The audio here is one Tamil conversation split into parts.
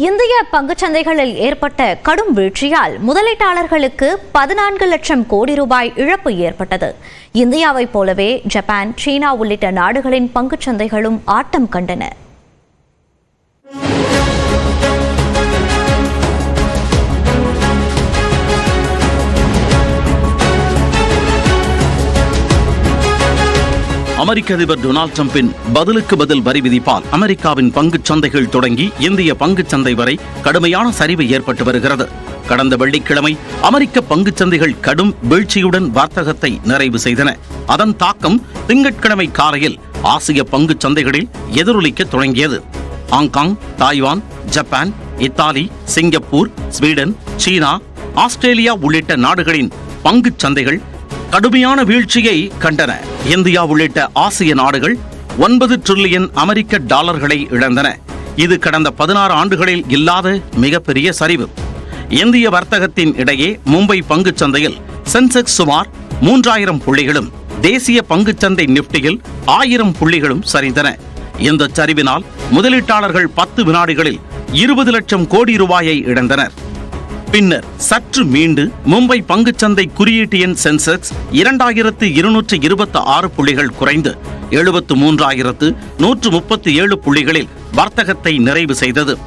இந்திய பங்குச்சந்தைகளில் ஏற்பட்ட கடும் வீழ்ச்சியால் முதலீட்டாளர்களுக்கு பதினான்கு லட்சம் கோடி ரூபாய் இழப்பு ஏற்பட்டது. இந்தியாவைப் போலவே ஜப்பான் சீனா உள்ளிட்ட நாடுகளின் பங்குச்சந்தைகளும் ஆட்டம் கண்டன. அமெரிக்க அதிபர் டொனால்ட் டிரம்பின் பதிலுக்கு பதில் வரி விதிப்பால் அமெரிக்காவின் பங்குச் சந்தைகள் தொடங்கி இந்திய பங்குச் சந்தை வரை கடுமையான சரிவு ஏற்பட்டு வருகிறது. கடந்த வெள்ளிக்கிழமை அமெரிக்க பங்குச் சந்தைகள் கடும் வீழ்ச்சியுடன் வர்த்தகத்தை நிறைவு செய்தன. அதன் தாக்கம் திங்கட்கிழமை காலையில் ஆசிய பங்குச் சந்தைகளில் எதிரொலிக்க தொடங்கியது. Hong Kong Taiwan Japan Italy Singapore Sweden China Australia உள்ளிட்ட நாடுகளின் பங்குச் சந்தைகள் கடுமையான வீழ்ச்சியை கண்டன. இந்தியா உள்ளிட்ட ஆசிய நாடுகள் ஒன்பது டிரில்லியன் அமெரிக்க டாலர்களை இழந்தன. இது கடந்த பதினாறு ஆண்டுகளில் இல்லாத மிகப்பெரிய சரிவு. இந்திய வர்த்தகத்தின் இடையே மும்பை பங்குச் சந்தையில் சென்செக்ஸ் சுமார் மூன்றாயிரம் புள்ளிகளும் தேசிய பங்குச்சந்தை நிப்டியில் ஆயிரம் புள்ளிகளும் சரிந்தன. இந்த சரிவினால் முதலீட்டாளர்கள் பத்து வினாடிகளில் இருபது லட்சம் கோடி ரூபாயை இழந்தனர். பின்னர் சற்று மீண்டு மும்பை பங்குச்சந்தை குறியீட்டு எண் சென்செக்ஸ் இரண்டாயிரத்து இருநூற்று இருபத்தி ஆறு புள்ளிகள் குறைந்து எழுபத்து மூன்றாயிரத்து நூற்று முப்பத்தி ஏழு புள்ளிகளில் வர்த்தகத்தை நிறைவு செய்தது.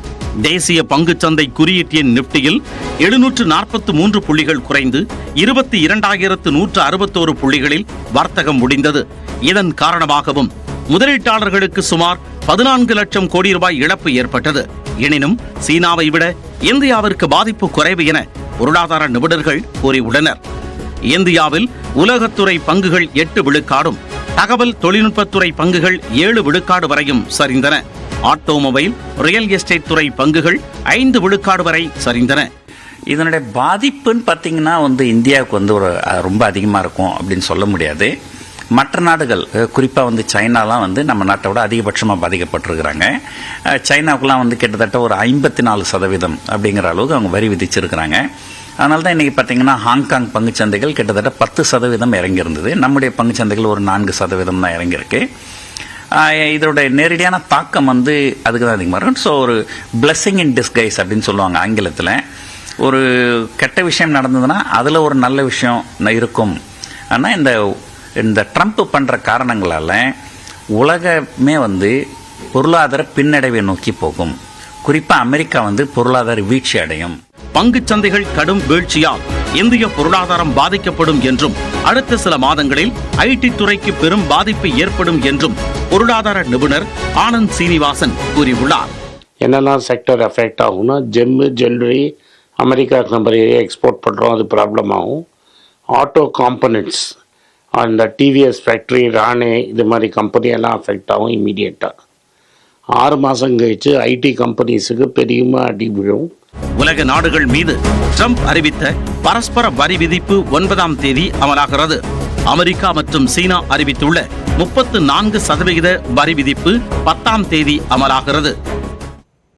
தேசிய பங்குச்சந்தை குறியீட்டு எண் நிப்டியில் எழுநூற்று நாற்பத்து மூன்று புள்ளிகள் குறைந்து இருபத்தி இரண்டாயிரத்து நூற்று அறுபத்தோரு புள்ளிகளில் வர்த்தகம் முடிந்தது. இதன் காரணமாகவும் முதலீட்டாளர்களுக்கு சுமார் பதினான்கு லட்சம் கோடி ரூபாய் இழப்பு ஏற்பட்டது. எனினும் சீனாவை விட இந்தியாவிற்கு பாதிப்பு குறைவு என பொருளாதார நிபுணர்கள் கூறியுள்ளனர். இந்தியாவில் உலகத்துறை பங்குகள் எட்டு விழுக்காடும் தகவல் தொழில்நுட்பத்துறை பங்குகள் ஏழு விழுக்காடு வரையும் சரிந்தன. ஆட்டோமொபைல் ரியல் எஸ்டேட் துறை பங்குகள் ஐந்து விழுக்காடு வரை சரிந்தன. இதனுடைய பாதிப்புன்னு பார்த்தீங்கன்னா வந்து இந்தியாவுக்கு வந்து ஒரு ரொம்ப அதிகமாக இருக்கும் அப்படின்னு சொல்ல முடியாது. மற்ற நாடுகள் குறிப்பாக வந்து சைனாலாம் வந்து நம்ம நாட்டை விட அதிகபட்சமாக பாதிக்கப்பட்டிருக்கிறாங்க. சைனாவுக்குலாம் வந்து கிட்டத்தட்ட ஒரு ஐம்பத்தி நாலு சதவீதம் அப்படிங்கிற அளவுக்கு அவங்க வரி விதிச்சிருக்கிறாங்க. அதனால தான் இன்றைக்கி பார்த்தீங்கன்னா ஹாங்காங் பங்குச்சந்தைகள் கிட்டத்தட்ட பத்து சதவீதம் இறங்கியிருந்தது. நம்முடைய பங்குச்சந்தைகள் ஒரு நான்கு சதவீதம் தான் இறங்கியிருக்கு. இதோட நேரடியான தாக்கம் வந்து அதுக்கு தான் அதிகமாக இருக்கும் ஸோ ஒரு பிளஸ்ஸிங் இன் டிஸ்கைஸ் அப்படின்னு சொல்லுவாங்க ஆங்கிலத்தில். ஒரு கெட்ட விஷயம் நடந்ததுன்னா அதில் ஒரு நல்ல விஷயம் இருக்கும். ஆனால் இந்த இந்த ட்ரம்ப் பண்ணுற காரணங்களால் உலகமே வந்து பொருளாதார பின்னடைவை நோக்கி போகும். குறிப்பாக அமெரிக்கா வந்து பொருளாதார வீழ்ச்சி அடையும். பங்குச் சந்தைகள் கடும் வீழ்ச்சியால் இந்திய பொருளாதாரம் பாதிக்கப்படும் என்றும் அடுத்த சில மாதங்களில் ஐடி துறைக்கு பெரும் பாதிப்பு ஏற்படும் என்றும் பொருளாதார நிபுணர் ஆனந்த் சீனிவாசன் கூறியுள்ளார். என்னெல்லாம் செக்டர் எஃபெக்ட் ஆகும்னா ஜெம்மு ஜுவல்லரி அமெரிக்காவுக்கு நம்ம நிறைய எக்ஸ்போர்ட் பண்ணுறோம் அது ப்ராப்ளம் ஆகும். ஆட்டோ காம்பனன்ட்ஸ் அந்த டிவிஎஸ் ஃபேக்ட்ரி ராணே இது மாதிரி கம்பெனி எல்லாம் அஃபெக்ட் ஆகும் இமீடியட்டாக ஆறு மாதம் கழிச்சு ஐடி கம்பெனிஸுக்கு பெரியமாக அடி விழும். உலக நாடுகள் மீது ட்ரம்ப் அறிவித்த பரஸ்பர வரி விதிப்பு ஒன்பதாம் தேதி அமலாகிறது. அமெரிக்கா மற்றும் சீனா அறிவித்துள்ள முப்பத்து நான்கு சதவிகித வரி விதிப்பு பத்தாம் தேதி அமலாகிறது.